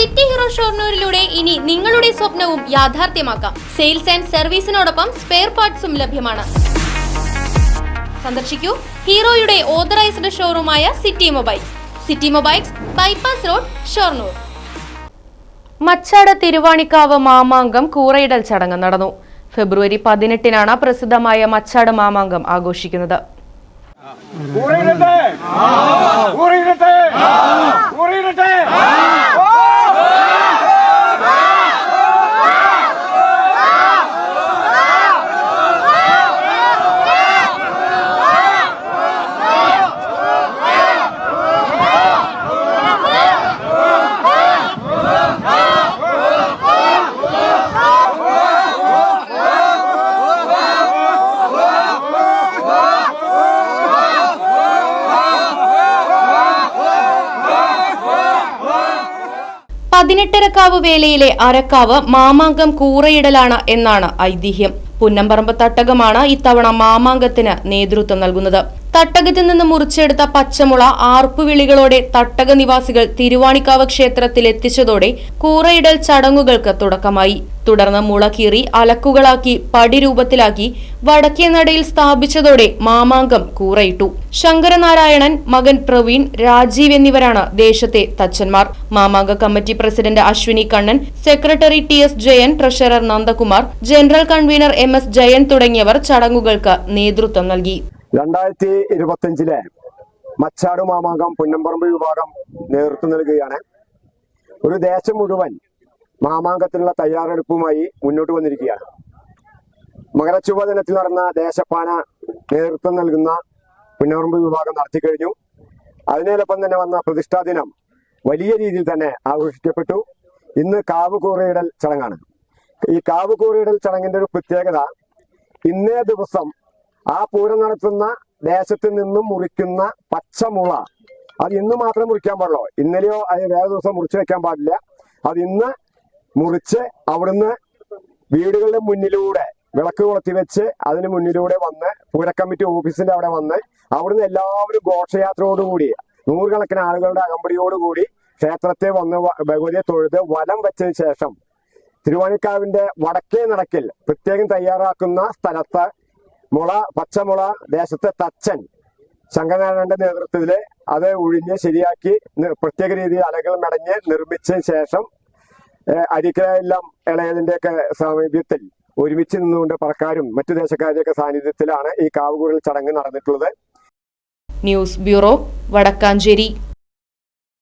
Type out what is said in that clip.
City hero ഷോർണൂരിലൂടെ ഇനി നിങ്ങളുടെ സ്വപ്നവും യാഥാർത്ഥ്യമാക്കാം. സെയിൽസ് ആൻഡ് സർവീസിനോടൊപ്പം സ്പെയർ പാർട്സും ലഭ്യമാണ്. സന്ദർശിക്കൂ ഹീറോയുടെ authorised ഷോറൂമായ City Mobiles. City Mobiles bypass road Shoranur. Machad Thiruvanikkavu Mamangam കൂറയിടൽ ചടങ്ങ് നടന്നു. ഫെബ്രുവരി പതിനെട്ടിനാണ് പ്രസിദ്ധമായ മച്ചാട് മാമാങ്കം ആഘോഷിക്കുന്നത്. പതിനെട്ടരക്കാവ് വേലയിലെ അരക്കാവ് മാമാങ്കം കൂറയിടലാണ് എന്നാണ് ഐതിഹ്യം. പുന്നമ്പറമ്പ് തട്ടകമാണ് ഇത്തവണ മാമാങ്കത്തിന് നേതൃത്വം നൽകുന്നത്. തട്ടകത്തിൽ നിന്ന് മുറിച്ചെടുത്ത പച്ചമുള ആർപ്പുവിളികളോടെ തട്ടക നിവാസികൾ തിരുവാണിക്കാവ് ക്ഷേത്രത്തിൽ എത്തിച്ചതോടെ കൂറയിടൽ ചടങ്ങുകൾക്ക് തുടക്കമായി. തുടർന്ന് മുള കീറി അലക്കുകളാക്കി പടിരൂപത്തിലാക്കി വടക്കേ നടയിൽ സ്ഥാപിച്ചതോടെ മാമാങ്കം കൂറയിട്ടു. ശങ്കരനാരായണൻ മകൻ പ്രവീൺ രാജീവ് എന്നിവരാണ് ദേശത്തെ തച്ചന്മാർ. Mamanka committee president Aswini Kannan secretary T S Jayan treasurer Nandakumar general convener M S Jayan തുടങ്ങിയവർ ചടങ്ങുകൾക്ക് നേതൃത്വം നൽകി. രണ്ടായിരത്തി ഇരുപത്തിയഞ്ചിലെ മച്ചാട് മാമാങ്കം പുന്നമ്പറമ്പ് വിഭാഗം നേതൃത്വം നൽകുകയാണ്. ഒരു ദേശം മുഴുവൻ മാമാങ്കത്തിനുള്ള തയ്യാറെടുപ്പുമായി മുന്നോട്ട് വന്നിരിക്കുകയാണ്. മകരച്ചുവ ദിനത്തിൽ നടന്ന ദേശപ്പാന നേതൃത്വം നൽകുന്ന പുന്നമ്പറമ്പ് വിഭാഗം നടത്തി കഴിഞ്ഞു. അതിനോടൊപ്പം തന്നെ വന്ന പ്രതിഷ്ഠാ ദിനം വലിയ രീതിയിൽ തന്നെ ആഘോഷിക്കപ്പെട്ടു. ഇന്ന് കാവ് കൂറയിടൽ ചടങ്ങാണ്. ഈ കാവ് കൂറയിടൽ ചടങ്ങിന്റെ ഒരു പ്രത്യേകത ഇന്നേ ദിവസം ആ പൂരം നടത്തുന്ന ദേശത്ത് നിന്നും മുറിക്കുന്ന പച്ചമുള അത് ഇന്ന് മാത്രം മുറിക്കാൻ പാടുള്ളൂ. ഇന്നലെയോ അത് വേറെ ദിവസം മുറിച്ച് വെക്കാൻ പാടില്ല. അത് ഇന്ന് മുറിച്ച് അവിടുന്ന് വീടുകളുടെ മുന്നിലൂടെ വിളക്ക് കൊളുത്തി വെച്ച് അതിന് മുന്നിലൂടെ വന്ന് പൂരക്കമ്മിറ്റി ഓഫീസിന്റെ അവിടെ വന്ന് അവിടുന്ന് എല്ലാവരും ഘോഷയാത്രയോടുകൂടി നൂറുകണക്കിന് ആളുകളുടെ അകമ്പടിയോടുകൂടി ക്ഷേത്രത്തെ വന്ന് ഭഗവതിയെ തൊഴുത് വലം വെച്ചതിന് ശേഷം തിരുവാണിക്കാവിന്റെ വടക്കേ നടക്കിൽ പ്രത്യേകം തയ്യാറാക്കുന്ന സ്ഥലത്ത് മുള പച്ചമുള ദേശത്തെ തച്ചൻ. ശങ്കരനാരായണന്റെ നേതൃത്വത്തിൽ അത് ഒഴിഞ്ഞ് ശരിയാക്കി പ്രത്യേക രീതിയിൽ അലകൾ മെടഞ്ഞ് നിർമ്മിച്ചതിന് ശേഷം അരിക്കലെല്ലാം ഇളയതിന്റെ ഒക്കെ സാമീപ്യത്തിൽ ഒരുമിച്ച് നിന്നുകൊണ്ട് പറക്കാരും മറ്റു ദേശക്കാരുടെയൊക്കെ സാന്നിധ്യത്തിലാണ് ഈ കാവുകൂടൽ ചടങ്ങ് നടന്നിട്ടുള്ളത്. News bureau Wadakkanchery.